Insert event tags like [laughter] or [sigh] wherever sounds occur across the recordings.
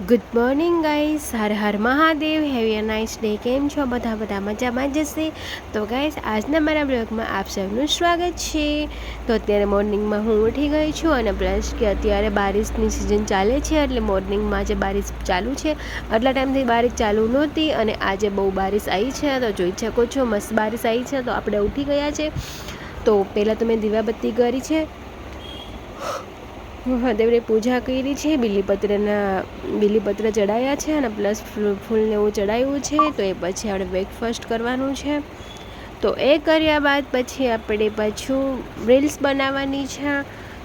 Good morning guys હર હર Mahadev. Have a nice day કેમ છો? બધા બધા મજામાં જશે તો ગાઈસ આજના મારા બ્લોગમાં આપ સૌનું સ્વાગત છે. તો, અત્યારે મોર્નિંગમાં હું ઉઠી ગઈ છું અને પ્લસ કે અત્યારે બારિશની સિઝન ચાલે છે, એટલે મોર્નિંગમાં જે બારિશ ચાલુ છે. આટલા ટાઈમથી બારિશ ચાલુ નહોતી અને આજે બહુ બારિશ આવી છે. તો, જોઈ શકો છો, મસ્ત બારિશ આવી છે. તો, આપણે ઉઠી ગયા છે. તો, પહેલાં તો મેં દીવાબત્તી કરી છે. મહાદેવને પૂજા કરી છે, બીલીપત્રના, બીલીપત્ર ચડાવ્યા છે અને પ્લસ ફૂલને એવું ચડાવ્યું છે, તો એ પછી આપણે બ્રેકફાસ્ટ કરવાનું છે. તો એ કર્યા બાદ પછી આપણે પાછું રીલ્સ બનાવવાની છે.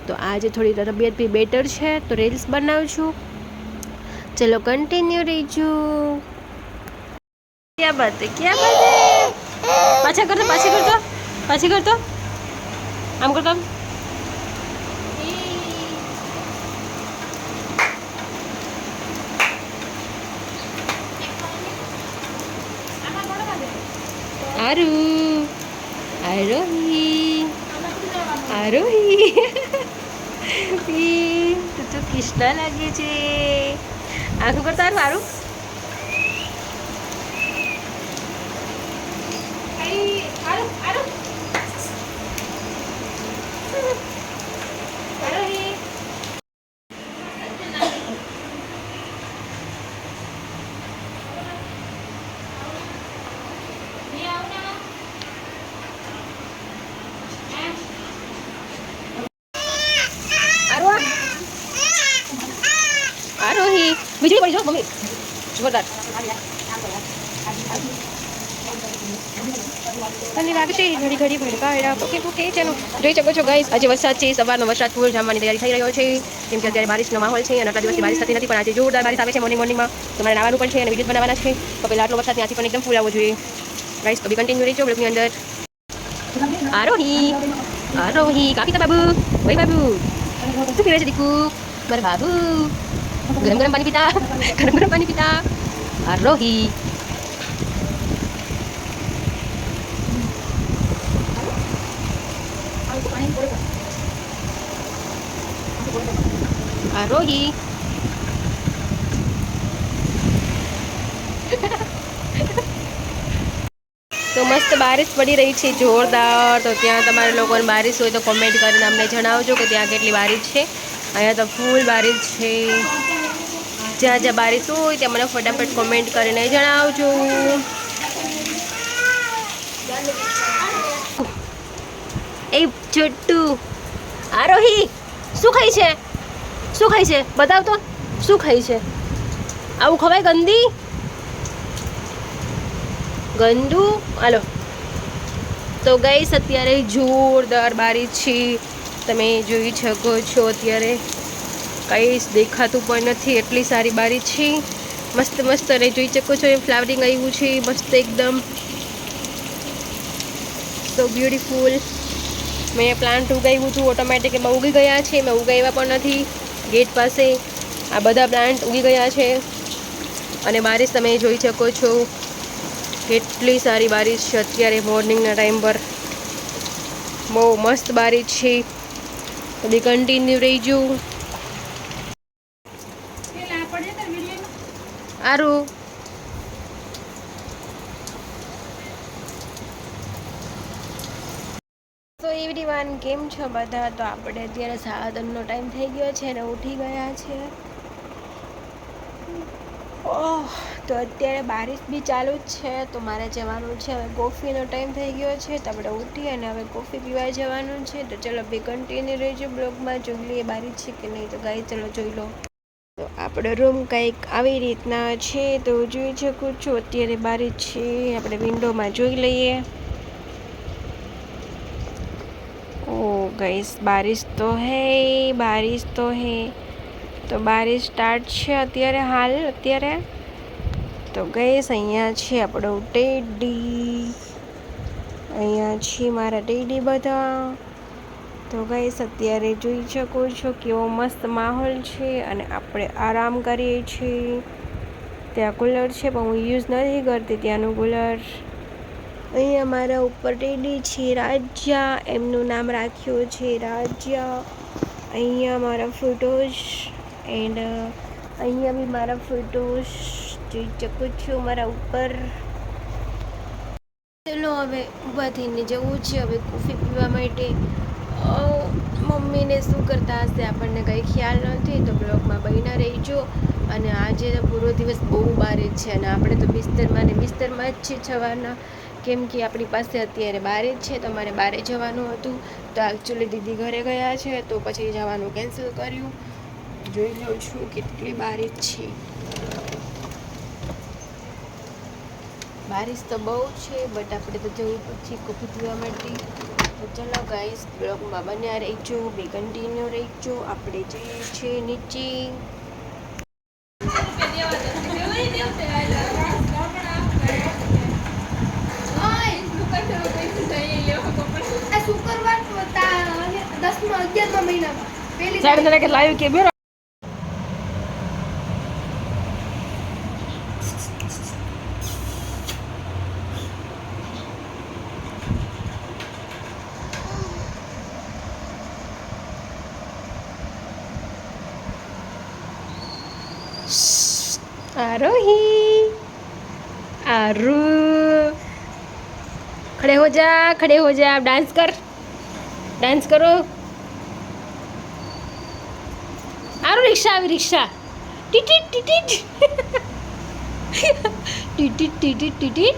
તો આજે થોડી તબિયત બી બેટર છે, તો રીલ્સ બનાવશું. ચલો કન્ટિન્યુ રહીજો. ક્યાં બાત ક્યાં બાત પાછા કરતો પાછી કરતો પાછી કરતો આમ કરતો આમ આરુ આરોહી આરોહી ઈ, તું તો કૃષ્ણ લાગે છે આખું કરતા તારું આરું આરો આરોહી વીજળી પડી જો, મમ્મી. જોરદાર. તને લાગશે ઘડી ઘડી ભડકાયેલા. ઓકે ઓકે, ચાલો. જોઈ શકો છો ગાઈસ આજે વરસાદ છે, સવારનો વરસાદ ફૂલ જામવાની તૈયારી થઈ રહ્યો છે. કેમ કે અત્યારે બારિશનો માહોલ છે અને આટલા દિવસથી બારિશ થતી નથી, પણ આજે જોરદાર બારિશ આવે છે મોર્નિંગ મોર્નિંગમાં તમારે મારે નાવાનું પણ છે અને વીડિયો બનાવવાના છે. તો પહેલાં આટલો વરસાદ ત્યાંથી પણ એકદમ ફૂલ આવવો જોઈએ. ગાઈસ તો બી કન્ટિન્યુ રહીજો બ્લોગની અંદર. આરોહી આરોહી કાપી બાબુ ભાઈ બાબુ શું પીવે છે દીકુ મારા બાબુ ગરમ ગરમ પાણી પીતા ગરમ ગરમ પાણી પીતા. રોહી રોહી તો મસ્ત બારિશ પડી રહી છે, જોરદાર. તો ત્યાં તમારે લોકોને બારિશ હોય તો કોમેન્ટ કરીને અમને જણાવજો કે ત્યાં કેટલી બારિશ છે. અહીંયા તો ફૂલ બારીશ છે. જ્યાં જ્યાં બારીશ હોય ત્યાં મને ફટાફટ કોમેન્ટ કરીને જણાવજો. એ છોટુ આરોહી, શું ખાય છે? શું ખાય છે? બતાવ તો. શું ખાય છે? આવું ખવાય ગંદી? ગંદુ? હાલો. તો ગઈશ અત્યારે જોરદાર બારી છે. તમે જોઈ શકો છો અત્યારે. કંઈ દેખાતું પણ નથી, એટલી સારી બારી છે. મસ્ત મસ્ત અને જોઈ શકો છો એ ફ્લાવરિંગ આવ્યું છે, મસ્ત એકદમ. સો બ્યુટીફુલ મેં પ્લાન્ટ ઉગાવ્યું હતું ઓટોમેટિક એમાં ઉગી ગયા છે, મેં ઉગાવ્યા પણ નથી. ગેટ પાસે આ બધા પ્લાન્ટ ઉગી ગયા છે. અને બારિશ તમે જોઈ શકો છો. કેટલી સારી બારિશ છે અત્યારે મોર્નિંગના ટાઈમ પર. બહુ મસ્ત બારિશ છે. તો બી કન્ટિન્યુ રહીજો સારું તો વાન કેમ છો બધા? તો આપણે અત્યારે સાધનનો ટાઈમ થઈ ગયો છે અને ઉઠી ગયા છે ઓહ, તો અત્યારે બારિશ બી ચાલુ જ છે, તો મારે જવાનું છે. હવે કોફીનો ટાઈમ થઈ ગયો છે, તો આપણે ઉઠી અને હવે કોફી પીવા જવાનું છે. તો ચલો, બે કન્ટિન્યુ રહેજો બ્લોગમાં. જોઈ લઈએ બારિશ છે કે નહીં. તો ગાઈ ચલો જોઈ લો. તો આપણો રૂમ કંઈક આવી રીતના છે, તો જોઈ શકું છું. અત્યારે બારિશ છે, આપણે વિન્ડોમાં જોઈ લઈએ. ઓ ગઈશ બારિશ તો હે, બારિશ તો હે. તો બારી સ્ટાર્ટ છે અત્યારે હાલ, અત્યારે? તો ગઈસ અહીંયા છે આપણો ટેડી. અહીંયા છે મારા ટેડી બધા. તો ગઈસ અત્યારે જોઈ શકો છો કેવો મસ્ત માહોલ છે અને આપણે આરામ કરીએ છીએ. ત્યાં કુલર છે, પણ હું યુઝ નથી કરતી ત્યાંનું કુલર. અહીંયા મારા ઉપર ટેડી છે રાજા એમનું નામ રાખ્યું છે રાજા અહીંયા મારા ફોટોઝ એન્ડ, અહીંયા બી મારા ફોટોસ જોઈ શકું છું મારા ઉપર. ચલો હવે ઊભા થઈને જવું છે, હવે કોફી પીવા માટે. મમ્મીને શું કરતા હશે આપણને કંઈ ખ્યાલ નથી, તો બ્લોગમાં બહીના રહીજો. અને આજે પૂરો દિવસ બહુ બારે છે, અને આપણે તો બિસ્તરમાં ને બિસ્તરમાં જ છે સવારના કેમ કે આપણી પાસે અત્યારે બારે જ છે, તો મારે બારે જવાનું હતું. તો એકચ્યુઅલી દીદી ઘરે ગયા છે, તો પછી જવાનું કેન્સલ કર્યું. જોઈ લઉં છું કેટલી બારીશ છે. બારીશ તો બહુ છે બટ આપણે તો જવું પછી કોફી પીવા માટે. તો ચલો ગાઈસ બ્લોગમાં બન્યા રહીજો બે કન્ટિન્યુ રહીજો. આપણે જઈએ છીએ નીચે. દસમા અગિયારમા મહિનામાં. કે કે બેરો आरोही। आरू। खड़े हो जा, खड़े हो जा आप डांस कर। डांस करो। आरो रिक्शा, अभी रिक्शा। टिटी टिटी टिटी [laughs] टिटी टिटी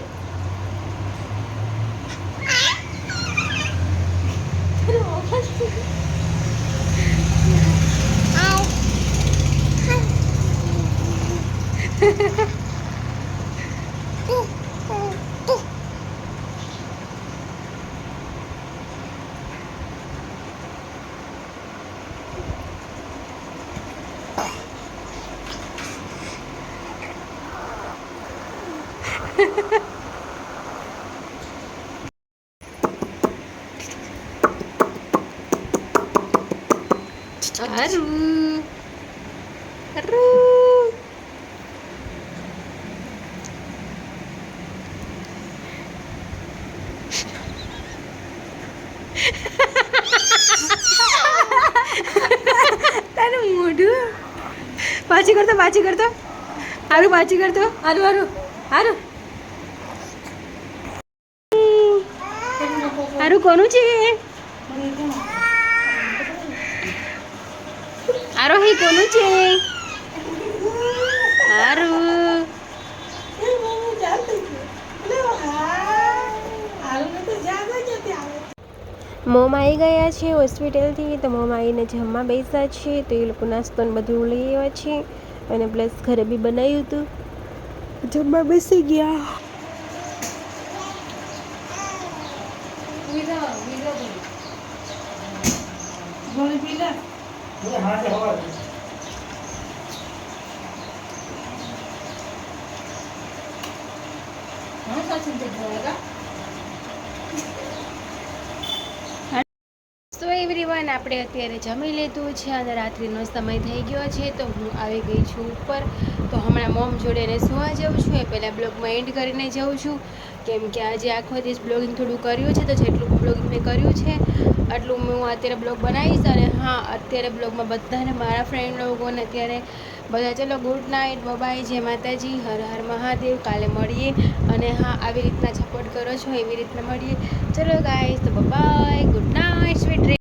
આરુ આરુ તારું મોઢું? પાછી કરતો પાછી કરતો. હારું, પાછી કરતો. હારું હારું. હારું. હારું, કોનું છે? આરોહી કોનું છે? હારું. મોમ આવી ગયા છે હોસ્પિટલથી તો મોમ આવીને જમવા બેસ્યા છે તો એ લોકો નાસ્તો ને બધું લઈ આવ્યા છે અને પ્લસ ઘરે બી બનાવ્યું હતું. જમવા બેસી ગયા. સો એવરીવન આપણે અત્યારે જમી લીધું છે અને રાત્રિનો સમય થઈ ગયો છે, તો હું આવી ગઈ છું ઉપર. તો હમણાં મોમ જોડે એને સુવા જાઉં છું. એ પહેલાં બ્લોગમાં એન્ડ કરીને જાઉં છું. કેમ કે આજે આખો દિવસ બ્લોગિંગ થોડું કર્યું છે, તો જેટલું બ્લોગિંગ મેં કર્યું છે, આટલું હું અત્યારે બ્લોગ બનાવીશ. અને હા, અત્યારે બ્લોગમાં બધાને મારા ફ્રેન્ડ લોકોને અત્યારે બધા ચલો ગુડ નાઇટ બાય જય માતાજી, હર હર મહાદેવ, કાલે મળીએ. અને હા, આવી રીતના સપોર્ટ કરો છો, એવી રીતના મળીએ. ચલો ગાઈસ તો બાય ગુડ નાઇટ સ્વીટ